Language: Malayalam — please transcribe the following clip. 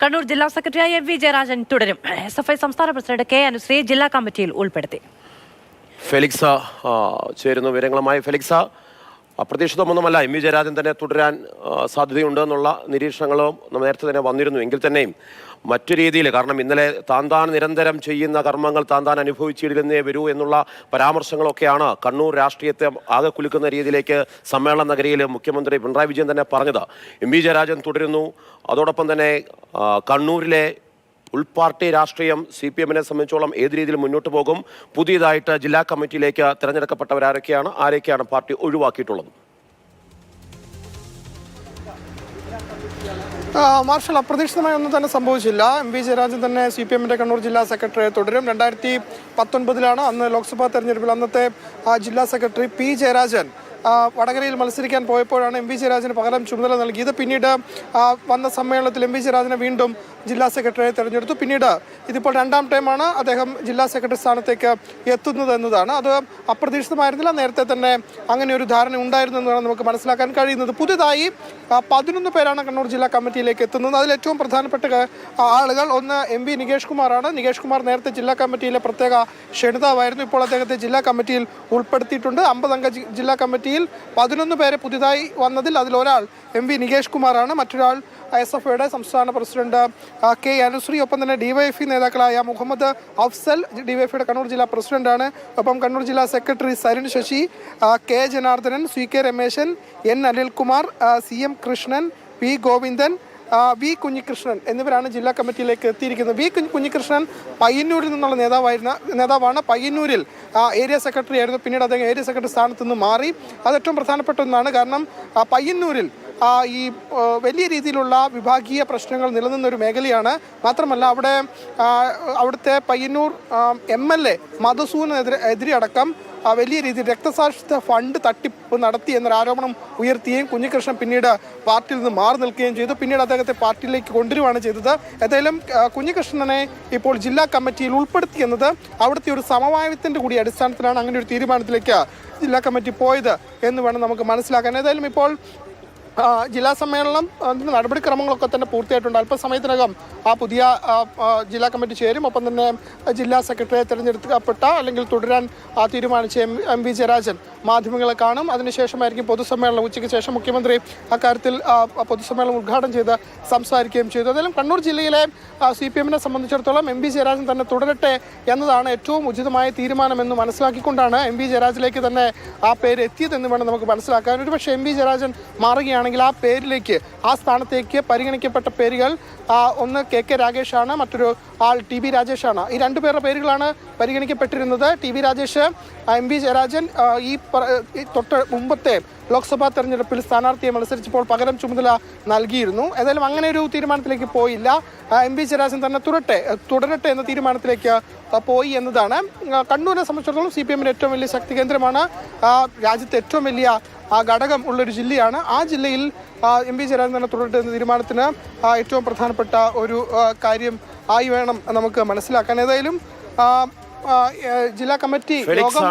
കണ്ണൂർ ജില്ലാ സെക്രട്ടറിയായി എം വി ജയരാജൻ തുടരും. എസ് എഫ് ഐ സംസ്ഥാന പ്രസിഡന്റ് കെ അനുശ്രീ ജില്ലാ കമ്മിറ്റിയിൽ ഉൾപ്പെടുത്തി. ഫെലിക്സ ചേരുന്നു വിവരങ്ങളുമായി ഫെലിക്സ അപ്രതീക്ഷിതമൊന്നുമല്ല. എം വി ജയരാജൻ തന്നെ തുടരാൻ സാധ്യതയുണ്ട് എന്നുള്ള നിരീക്ഷണങ്ങളും നേരത്തെ തന്നെ വന്നിരുന്നു. എങ്കിൽ തന്നെയും മറ്റു രീതിയിൽ കാരണം ഇന്നലെ താൻ താൻ നിരന്തരം ചെയ്യുന്ന കർമ്മങ്ങൾ താൻ താൻ അനുഭവിച്ചിരുന്നേ വരൂ എന്നുള്ള പരാമർശങ്ങളൊക്കെയാണ് കണ്ണൂർ രാഷ്ട്രീയത്തെ ആകെ കുലുക്കുന്ന രീതിയിലേക്ക് സമ്മേളന നഗരിയിൽ മുഖ്യമന്ത്രി പിണറായി വിജയൻ തന്നെ പറഞ്ഞത്. എം വി ജയരാജൻ തുടരുന്നു. അതോടൊപ്പം തന്നെ കണ്ണൂരിലെ ഉൾപാർട്ടി രാഷ്ട്രീയം സി പി എമ്മിനെ സംബന്ധിച്ചോളം ഏത് രീതിയിൽ മുന്നോട്ട് പോകും? പുതിയതായിട്ട് ജില്ലാ കമ്മിറ്റിയിലേക്ക് തിരഞ്ഞെടുക്കപ്പെട്ടവരാരൊക്കെയാണ് ആരൊക്കെയാണ് പാർട്ടി ഒഴിവാക്കിയിട്ടുള്ളത്? മാർഷൽ അപ്രതീക്ഷിതമായി ഒന്നും തന്നെ സംഭവിച്ചില്ല. എം വി ജയരാജൻ തന്നെ സി പി എമ്മിന്റെ കണ്ണൂർ ജില്ലാ സെക്രട്ടറിയെ തുടരും. രണ്ടായിരത്തി പത്തൊൻപതിലാണ് അന്ന് ലോക്സഭാ തെരഞ്ഞെടുപ്പിൽ അന്നത്തെ ജില്ലാ സെക്രട്ടറി പി ജയരാജൻ വടകരയിൽ മത്സരിക്കാൻ പോയപ്പോഴാണ് എം വി ജയരാജന് പകരം ചുമതല നൽകിയത്. പിന്നീട് വന്ന സമ്മേളനത്തിൽ എം വി ജയരാജനെ വീണ്ടും ജില്ലാ സെക്രട്ടറിയെ തെരഞ്ഞെടുത്തു. പിന്നീട് ഇതിപ്പോൾ രണ്ടാം ടൈമാണ് അദ്ദേഹം ജില്ലാ സെക്രട്ടറി സ്ഥാനത്തേക്ക് എത്തുന്നത് എന്നതാണ്. അത് അപ്രതീക്ഷിതമായിരുന്നില്ല. നേരത്തെ തന്നെ അങ്ങനെ ഒരു ധാരണ ഉണ്ടായിരുന്നു എന്നാണ് നമുക്ക് മനസ്സിലാക്കാൻ കഴിയുന്നത്. പുതുതായി പതിനൊന്ന് പേരാണ് കണ്ണൂർ ജില്ലാ കമ്മിറ്റിയിലേക്ക് എത്തുന്നത്. അതിൽ ഏറ്റവും പ്രധാനപ്പെട്ട ആളുകൾ ഒന്ന് എം പി നികേഷ് കുമാറാണ്. നികേഷ് കുമാർ നേരത്തെ ജില്ലാ കമ്മിറ്റിയിലെ പ്രത്യേക ക്ഷണിതാവായിരുന്നു. ഇപ്പോൾ അദ്ദേഹത്തെ ജില്ലാ കമ്മിറ്റിയിൽ ഉൾപ്പെടുത്തിയിട്ടുണ്ട്. അമ്പതംഗ ജില്ലാ കമ്മിറ്റിയിൽ പതിനൊന്ന് പേരെ പുതുതായി വന്നതിൽ അതിലൊരാൾ എം വി നികേഷ് കുമാറാണ്. മറ്റൊരാൾ എസ് എഫ് ഐയുടെ സംസ്ഥാന പ്രസിഡന്റ് കെ അനുശ്രീ. ഒപ്പം തന്നെ ഡിവൈഎഫ്ഇ നേതാക്കളായ മുഹമ്മദ് അഫ്സൽ ഡിവൈഎഫ്ഇയുടെ കണ്ണൂർ ജില്ലാ പ്രസിഡന്റാണ്. ഒപ്പം കണ്ണൂർ ജില്ലാ secretary Sarin Sasi K Janardhanan C K Rameshan N Anilkumar C M Krishnan P Govindan V Kunhikrishnan എന്നിവരാണ് ജില്ലാ കമ്മിറ്റിയിലേക്ക് എത്തിയിരിക്കുന്നത്. വി കുഞ്ഞ് കുഞ്ഞികൃഷ്ണൻ പയ്യന്നൂരിൽ നിന്നുള്ള നേതാവായിരുന്ന നേതാവാണ്. പയ്യന്നൂരിൽ ഏരിയ സെക്രട്ടറി ആയിരുന്നു. പിന്നീട് അദ്ദേഹം ഏരിയ സെക്രട്ടറി സ്ഥാനത്ത് നിന്ന് മാറി. അത് ഏറ്റവും പ്രധാനപ്പെട്ട ഒന്നാണ്. കാരണം പയ്യന്നൂരിൽ ഈ വലിയ രീതിയിലുള്ള വിഭാഗീയ പ്രശ്നങ്ങൾ നിലനിന്ന ഒരു മേഖലയാണ്. മാത്രമല്ല അവിടെ അവിടുത്തെ പയ്യന്നൂർ എം എൽ എ മധുസൂനെതിരെ എതിരെ അടക്കം വലിയ രീതിയിൽ രക്തസാക്ഷിത്വ ഫണ്ട് തട്ടിപ്പ് നടത്തി എന്നൊരു ആരോപണം ഉയർത്തുകയും കുഞ്ഞികൃഷ്ണൻ പിന്നീട് പാർട്ടിയിൽ നിന്ന് മാറി നിൽക്കുകയും ചെയ്തു. പിന്നീട് അദ്ദേഹത്തെ പാർട്ടിയിലേക്ക് കൊണ്ടുവരികയാണ് ചെയ്തത്. ഏതായാലും കുഞ്ഞികൃഷ്ണനെ ഇപ്പോൾ ജില്ലാ കമ്മിറ്റിയിൽ ഉൾപ്പെടുത്തി എന്നത് അവിടുത്തെ ഒരു സമവായത്തിന്റെ കൂടി അടിസ്ഥാനത്തിലാണ് അങ്ങനെ ഒരു തീരുമാനത്തിലേക്ക് ജില്ലാ കമ്മിറ്റി പോയത് എന്ന് വേണം നമുക്ക് മനസ്സിലാക്കാൻ. ഏതായാലും ഇപ്പോൾ ജില്ലാ സമ്മേളനം നടപടിക്രമങ്ങളൊക്കെ തന്നെ പൂർത്തിയായിട്ടുണ്ട്. അല്പസമയത്തിനകം ആ പുതിയ ജില്ലാ കമ്മിറ്റി ചേരും. ഒപ്പം തന്നെ ജില്ലാ സെക്രട്ടറിയെ തിരഞ്ഞെടുക്കപ്പെട്ട അല്ലെങ്കിൽ തുടരാൻ ആ, തീരുമാനിച്ച എം എം വി ജയരാജൻ മാധ്യമങ്ങളെ കാണും. അതിനുശേഷമായിരിക്കും പൊതുസമ്മേളനം. ഉച്ചയ്ക്ക് ശേഷം മുഖ്യമന്ത്രി അക്കാര്യത്തിൽ പൊതുസമ്മേളനം ഉദ്ഘാടനം ചെയ്ത് സംസാരിക്കുകയും ചെയ്തു. ഏതായാലും കണ്ണൂർ ജില്ലയിലെ സി പി എമ്മിനെ സംബന്ധിച്ചിടത്തോളം എം വി ജയരാജൻ തന്നെ തുടരട്ടെ എന്നതാണ് ഏറ്റവും ഉചിതമായ തീരുമാനമെന്ന് മനസ്സിലാക്കിക്കൊണ്ടാണ് എം വി ജയരാജിലേക്ക് തന്നെ ആ പേര് എത്തിയതെന്ന് വേണം നമുക്ക് മനസ്സിലാക്കാൻ. ഒരുപക്ഷെ എം വി ജയരാജൻ മാറുകയാണെങ്കിൽ ആ പേരിലേക്ക് ആ സ്ഥാനത്തേക്ക് പരിഗണിക്കപ്പെട്ട പേരുകൾ ഒന്ന് കെ കെ രാഗേഷാണ് മറ്റൊരു ആൾ ടി ബി രാജേഷാണ്. ഈ രണ്ടു പേരുടെ പേരുകളാണ് പരിഗണിക്കപ്പെട്ടിരുന്നത്. T B Rajesh M V Jayarajan ഈ തൊട്ട് മുമ്പത്തെ ലോക്സഭാ തെരഞ്ഞെടുപ്പിൽ സ്ഥാനാർത്ഥിയെ മത്സരിച്ചപ്പോൾ പകരം ചുമതല നൽകിയിരുന്നു. ഏതായാലും അങ്ങനെ ഒരു തീരുമാനത്തിലേക്ക് പോയില്ല. എം വി ജയരാജൻ തന്നെ തുടരട്ടെ തുടരട്ടെ എന്ന തീരുമാനത്തിലേക്ക് പോയി എന്നതാണ്. കണ്ണൂരിനെ സംബന്ധിച്ചിടത്തോളം സി പി എമ്മിന്റെ ഏറ്റവും വലിയ ശക്തി കേന്ദ്രമാണ്. രാജ്യത്തെ ഏറ്റവും വലിയ ആ ഘടകം ഉള്ളൊരു ജില്ലയാണ്. ആ ജില്ലയിൽ എം വി ജയരാജൻ തന്നെ തുടരട്ടെ എന്ന തീരുമാനത്തിന് ഏറ്റവും പ്രധാനപ്പെട്ട ഒരു കാര്യം ആയി വേണം നമുക്ക് മനസ്സിലാക്കാൻ. ഏതായാലും ജില്ലാ കമ്മിറ്റി യോഗം